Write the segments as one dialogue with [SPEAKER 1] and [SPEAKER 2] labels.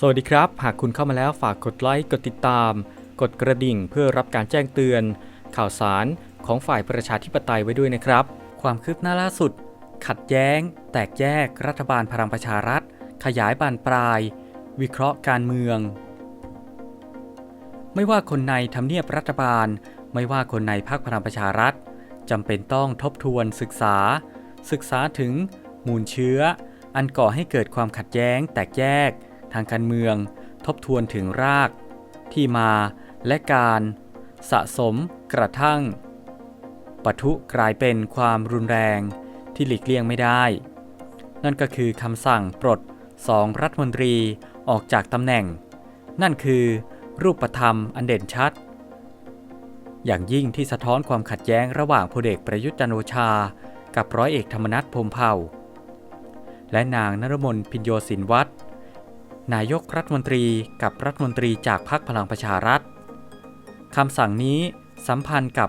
[SPEAKER 1] สวัสดีครับ หากคุณเข้ามาแล้วฝากกดไลค์ กดติดตาม กดกระดิ่งเพื่อรับการแจ้งเตือน ข่าวสารของฝ่ายประชาธิปไตยไว้ด้วยนะครับ ความคืบหน้าล่าสุด ขัดแย้ง แตกแยก รัฐบาลพลังประชารัฐ ขยายบานปลาย วิเคราะห์การเมือง ไม่ว่าคนในทำเนียบรัฐบาล ไม่ว่าคนในพรรคพลังประชารัฐจำเป็นต้องทบทวนศึกษา ศึกษาถึงมูลเชื้อ อันก่อให้เกิดความขัดแย้ง แตกแยก ทางการเมือง ทบทวนถึงราก ที่มาและการสะสมกระทั่งปะทุกลายเป็นความรุนแรงที่หลีกเลี่ยงไม่ได้ นั่นก็คือคำสั่งปลดสองรัฐมนตรีออกจากตำแหน่ง นั่นคือรูปธรรมอันเด่นชัด อย่างยิ่งที่สะท้อนความขัดแย้งระหว่างพลเอกประยุทธ์จันโอชา กับร้อยเอกธรรมนัฐพรมเผ่า และนางนรมนพิญโยสินวัตร นายกรัฐมนตรีกับรัฐมนตรีจากพรรคพลังประชารัฐคำสั่งนี้สัมพันธ์กับ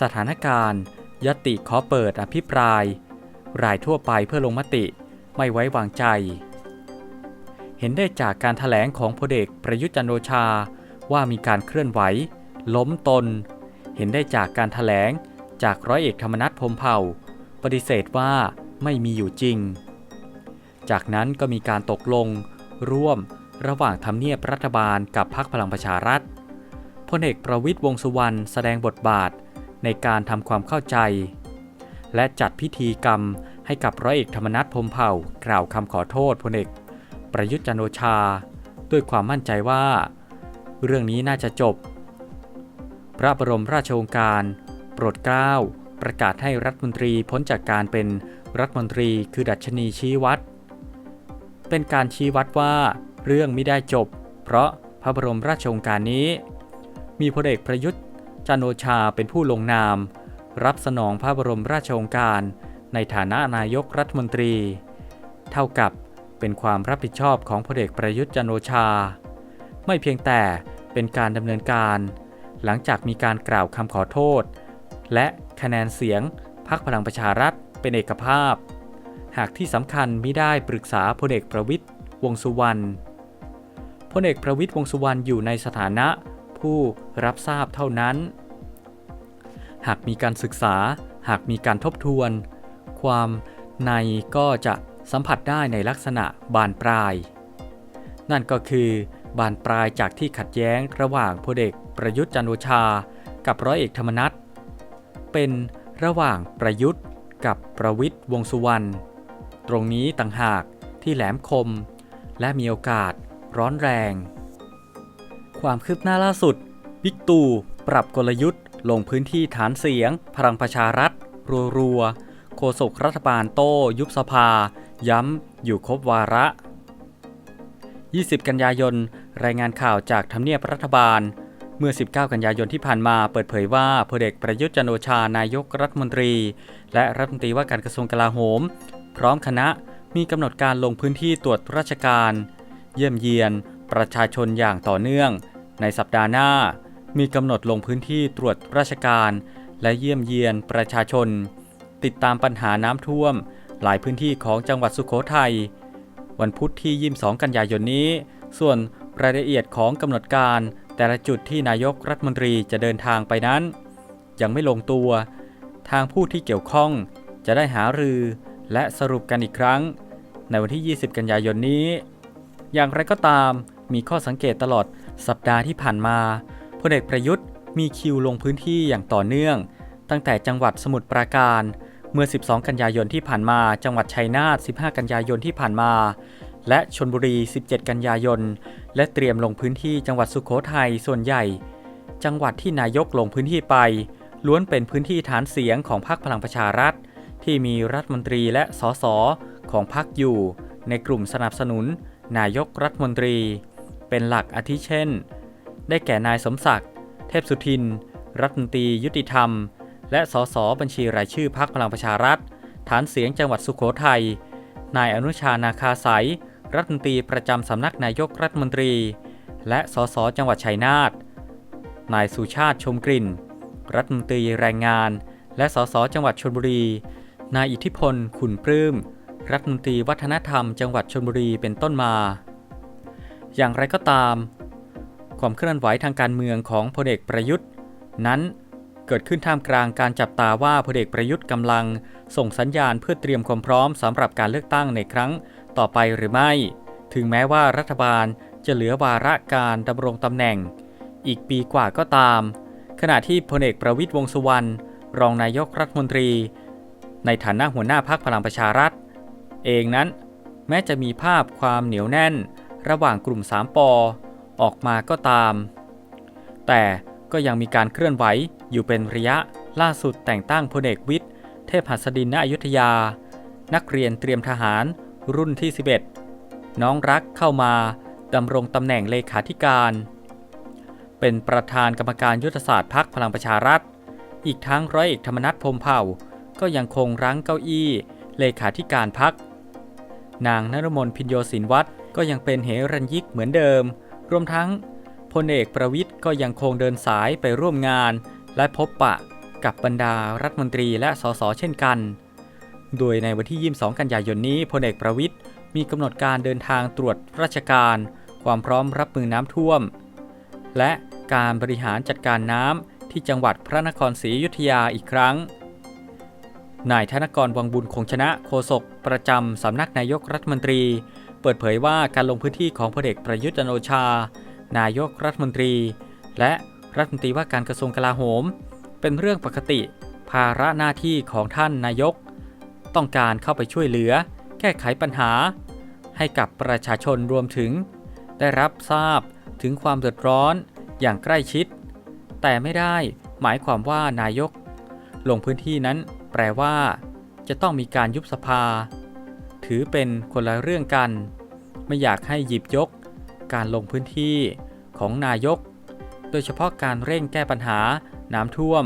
[SPEAKER 1] สถานการณ์ยติขอเปิดอภิปราย รายทั่วไปเพื่อลงมติไม่ไว้วางใจ เห็นได้จากการถแถลงของพลเอกประยุทธ์จันทร์โอชาว่ามีการเคลื่อนไหว ล้มตน เห็นได้จากการถแถลงจากร้อยเอกธรรมนัฐพมเผ่า ปฏิเสธว่าไม่มีอยู่จริง จากนั้นก็มีการตกลง ร่วม ระหว่างทำเนียบรัฐบาลกับพรรคพลังประชารัฐพลเอกประวิทย์วงษ์สุวรรณแสดงบทบาทในการทำความเข้าใจ และจัดพิธีกรรมให้กับร้อยเอกธรรมนัฐพมเผ่ากล่าวคำขอโทษพลเอกประยุทธ์จันโอชา ด้วยความมั่นใจว่า เรื่องนี้น่าจะจบ พระบรมราชโองการ โปรดเกล้า ประกาศให้รัฐมนตรีพ้นจากการเป็นรัฐมนตรีคือดัชนีชี้วัด เป็นการชี้วัดว่าเรื่องไม่ได้จบ เพราะพระบรมราชโองการนี้ มีพลเอกประยุทธ์จันโอชาเป็นผู้ลงนาม รับสนองพระบรมราชโองการ ในฐานะนายกรัฐมนตรี เท่ากับเป็นความรับผิดชอบของพลเอกประยุทธ์จันโอชา ไม่เพียงแต่เป็นการดำเนินการ หลังจากมีการกล่าวคำขอโทษ และคะแนนเสียงพรรคพลังประชารัฐเป็นเอกภาพ หากที่สำคัญมิได้ปรึกษาพลเอกประวิทย์วงสุวรรณพลเอกประวิทย์วงสุวรรณอยู่ในสถานะผู้รับทราบเท่านั้น หากมีการศึกษา หากมีการทบทวน ความในก็จะสัมผัสได้ในลักษณะบานปลาย นั่นก็คือบานปลายจากที่ขัดแย้งระหว่างพลเอกประยุทธ์จันโอชา กับร้อยเอกธรรมนัฐเป็นระหว่างประยุทธ์กับประวิทย์วงสุวรรณ ตรงนี้ต่างหากที่แหลมคม และมีโอกาสร้อนแรง ความคืบหน้าล่าสุด บิ๊กตู่ปรับกลยุทธ์ ลงพื้นที่ฐานเสียง พลังประชารัฐ รัวๆโฆษกรัฐบาลโต้ ยุบสภา ย้ำ อยู่ครบวาระ 20 กันยายน รายงานข่าวจากทำเนียบรัฐบาล เมื่อ 19 กันยายนที่ผ่านมาเปิดเผยว่าพลเอกประยุทธ์จันโอชานายกรัฐมนตรี และรัฐมนตรีว่าการกระทรวงกลาโหม พร้อมคณะมีกำหนดการลงพื้นที่ตรวจราชการ เยี่ยมเยียน ประชาชนอย่างต่อเนื่อง ในสัปดาห์หน้า มีกำหนดลงพื้นที่ตรวจราชการ และเยี่ยมเยียนประชาชน ติดตามปัญหาน้ำท่วม หลายพื้นที่ของจังหวัดสุขโขทัยวันพุธที่ 22 กันยายนนี้ ส่วนรายละเอียดของกำหนดการ แต่ละจุดที่นายกรัฐมนตรีจะเดินทางไปนั้น ยังไม่ลงตัว ทางผู้ที่เกี่ยวข้องจะได้หารือ และสรุปกันอีกครั้ง ในวันที่ 20 กันยายนนี้ อย่างไรก็ตามมีข้อสังเกตตลอดสัปดาห์ที่ผ่านมาพลเอกประยุทธ์มีคิวลงพื้นที่อย่างต่อเนื่อง ตั้งแต่จังหวัดสมุทรปราการ เมื่อ 12 กันยายนที่ผ่านมา จังหวัดชัยนาท 15 กันยายนที่ผ่านมา และชนบุรี 17 กันยายน และเตรียมลงพื้นที่จังหวัดสุขโขทัยส่วนใหญ่ จังหวัดที่นายกลงพื้นที่ไป ล้วนเป็นพื้นที่ฐานเสียงของพรรคพลังประชารัฐ ที่มีรัฐมนตรีและสสของพรรคอยู่ ในกลุ่มสนับสนุน นายกรัฐมนตรี เป็นหลักอาทิเช่น ได้แก่นายสมศักดิ์เทพสุทิน รัฐมนตรียุติธรรม และสสบัญชีรายชื่อพรรคพลังประชารัฐ ฐานเสียงจังหวัดสุขโขทัยนายอนุชานาคาสายรัฐมนตรีประจำสำนักนายกรัฐมนตรี และสสจังหวัดชัยนาทนายสุชาติชมกลิ่น รัฐมนตรีแรงงาน และสสจังหวัดชลบุรี นายอิทธิพล ขุนปลื้ม รัฐมนตรีวัฒนธรรมจังหวัดชลบุรีเป็นต้นมา อย่างไรก็ตาม ความเคลื่อนไหวทางการเมืองของพลเอกประยุทธ์ นั้นเกิดขึ้นท่ามกลางการจับตาว่าพลเอกประยุทธ์กำลัง ส่งสัญญาณเพื่อเตรียมความพร้อมสำหรับการเลือกตั้งในครั้งต่อไปหรือไม่ ถึงแม้ว่ารัฐบาลจะเหลือวาระการดำรงตำแหน่ง อีกปีกว่าก็ตาม ขณะที่พลเอกประวิตยวงสุวรรณรองนายกรัฐมนตรี ในฐานะหัวหน้าพักพลังประชารัฐ เองนั้น แม้จะมีภาพความเหนียวแน่น ระหว่างกลุ่ม 3ปอออกมาก็ตาม แต่ก็ยังมีการเคลื่อนไหวอยู่เป็นระยะล่าสุดแต่งตั้งพลเอกวิทย์ เทพหัสดินณอยุธยา นักเรียนเตรียมทหารรุ่นที่ 11 น้องรักเข้ามาดำรงตำแหน่งเลขาธิการ เป็นประธานกรรมการยุทธศาสตร์พักพลังประชารัฐ อีกทั้งร้อยเอกธรรมนัฐพรมเผ่า ก็ยังคงรั้งเก้าอี้ เลขาธิการพัก นางนรมนพินโยสินวัตรก็ยังเป็นเหรัญยิกเหมือนเดิม รวมทั้งพลเอกประวิทย์ก็ยังคงเดินสายไปร่วมงาน และพบปะกับบรรดารัฐมนตรีและสสเช่นกัน โดยในวันที่ 22 กันยายนนี้พลเอกประวิทย์มีกำหนดการเดินทางตรวจราชการ ความพร้อมรับมือน้ำท่วม และการบริหารจัดการน้ำที่จังหวัดพระนครศรีอยุธยาอีกครั้ง นายธนกรวังบุญคงชนะโฆษกประจำสำนักนายกรัฐมนตรี เปิดเผยว่าการลงพื้นที่ของพลเอกประยุทธ์จันโอชา นายกรัฐมนตรี และรัฐมนตรีว่าการกระทรวงกลาโหม เป็นเรื่องปกติ ภาระหน้าที่ของท่านนายก ต้องการเข้าไปช่วยเหลือ แก้ไขปัญหา ให้กับประชาชนรวมถึง ได้รับทราบถึงความเดือดร้อนอย่างใกล้ชิด แต่ไม่ได้หมายความว่านายก ลงพื้นที่นั้น แปลว่า จะต้องมีการยุบสภา ถือเป็นคนละเรื่องกัน ไม่อยากให้หยิบยก การลงพื้นที่ของนายก โดยเฉพาะการเร่งแก้ปัญหาน้ำท่วม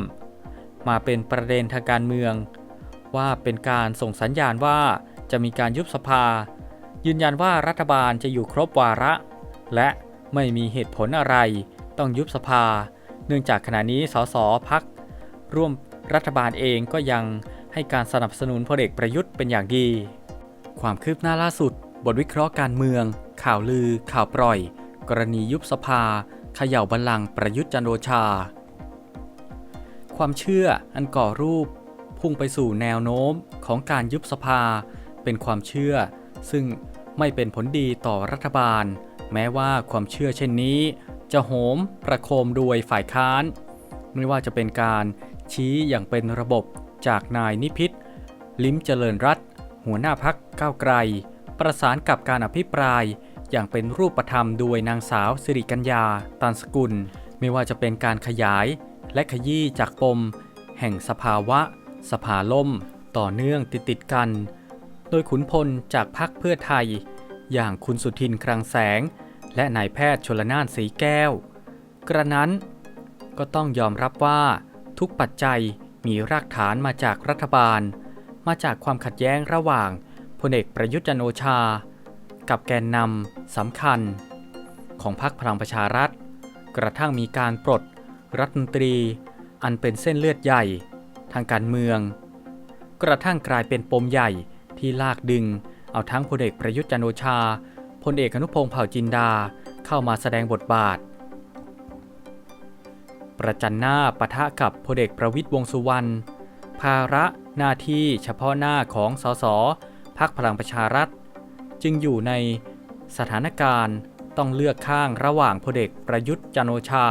[SPEAKER 1] มาเป็นประเด็นทางการเมือง ว่าเป็นการส่งสัญญาณว่าจะมีการยุบสภา ยืนยันว่ารัฐบาลจะอยู่ครบวาระ และไม่มีเหตุผลอะไร ต้องยุบสภา เนื่องจากขณะนี้สสพักร่วม รัฐบาลเองก็ยังให้การสนับสนุนพลเอกประยุทธ์เป็นอย่างดี ความคืบหน้าล่าสุด บทวิเคราะห์การเมือง ข่าวลือ ข่าวปล่อย กรณียุบสภาเขย่าบัลลังก์ประยุทธ์จันโอชา ความเชื่ออันก่อรูป พุ่งไปสู่แนวโน้มของการยุบสภา เป็นความเชื่อ ซึ่งไม่เป็นผลดีต่อรัฐบาล แม้ว่าความเชื่อเช่นนี้ จะโหมประโคมโดยฝ่ายค้าน ไม่ว่าจะเป็นการชี้อย่างเป็นระบบจากนายนิพิษลิ้มเจริญรัตหัวหน้าพักก้าวไกล ประสานกับการอภิปราย อย่างเป็นรูปธรรมโดยนางสาวสิริกัญญาตันสกุล ไม่ว่าจะเป็นการขยายและขยี้จากปม แห่งสภาวะ สภาล่ม ต่อเนื่องติดติดกัน โดยขุนพลจากพักเพื่อไทย อย่างคุณสุทินคลังแสง และนายแพทย์ชลนานสีแก้ว กระนั้น ก็ต้องยอมรับว่า ทุกปัจจัยมีรากฐานมาจากรัฐบาล มาจากความขัดแย้งระหว่างพลเอกประยุทธ์จันโอชา กับแกนนำสำคัญ ของพรรคพลังประชารัฐ กระทั่งมีการปลดรัฐมนตรี อันเป็นเส้นเลือดใหญ่ ทางการเมือง กระทั่งกลายเป็นปมใหญ่ที่ลากดึง เอาทั้งพลเอกประยุทธ์จันโอชาพลเอกอนุพงษ์เผ่าจินดาเข้ามาแสดงบทบาท ประจันหน้าปะทะกับพลเอกประวิตยวงสุวรรณ ภาระหน้าที่เฉพาะหน้าของสสพักพลังประชารัฐ จึงอยู่ในสถานการณ์ต้องเลือกข้างระหว่างพลเอกประยุทธ์จันโอชา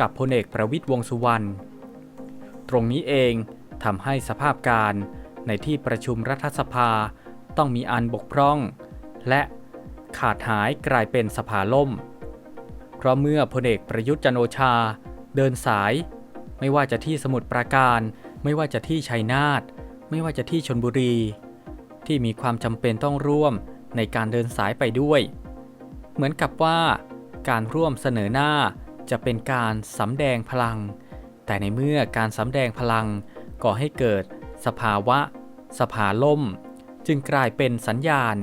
[SPEAKER 1] กับพลเอกประวิตยวงสุวรรณ ตรงนี้เองทำให้สภาพการในที่ประชุมรัฐสภาต้องมีอันบกพร่อง และขาดหายกลายเป็นสภาล่ม เพราะเมื่อพลเอกประยุทธ์จันโอชา เดินสาย ไม่ว่าจะที่สมุทรปราการ ไม่ว่าจะที่ชัยนาทไม่ว่าจะที่ชนบุรี ที่มีความจำเป็นต้องร่วมในการเดินสายไปด้วย เหมือนกับว่า การร่วมเสนอหน้าจะเป็นการสำแดงพลัง แต่ในเมื่อการสำแดงพลังก่อให้เกิดสภาวะ สภาล่ม จึงกลายเป็นสัญญาณ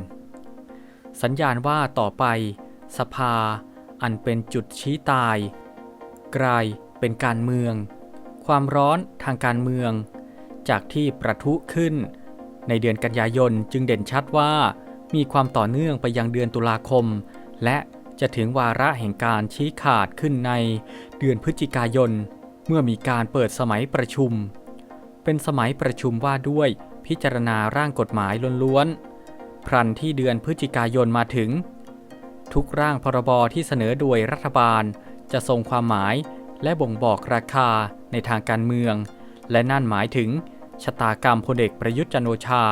[SPEAKER 1] สัญญาณว่าต่อไป สภาอันเป็นจุดชี้ตาย กลายเป็นการเมือง ความร้อนทางการเมือง จากที่ประทุขึ้น ในเดือนกันยายนจึงเด่นชัดว่า มีความต่อเนื่องไปยังเดือนตุลาคม และจะถึงวาระแห่งการชี้ขาดขึ้นในเดือนพฤศจิกายน เมื่อมีการเปิดสมัยประชุม เป็นสมัยประชุมว่าด้วยพิจารณาร่างกฎหมายล้วนๆ พรันที่เดือนพฤศจิกายนมาถึง ทุกร่างพรบที่เสนอโดยรัฐบาล จะทรงความหมายและบ่งบอกราคาในทางการเมือง และนั่นหมายถึงชะตากรรมพลเอกประยุทธ์จันโอชา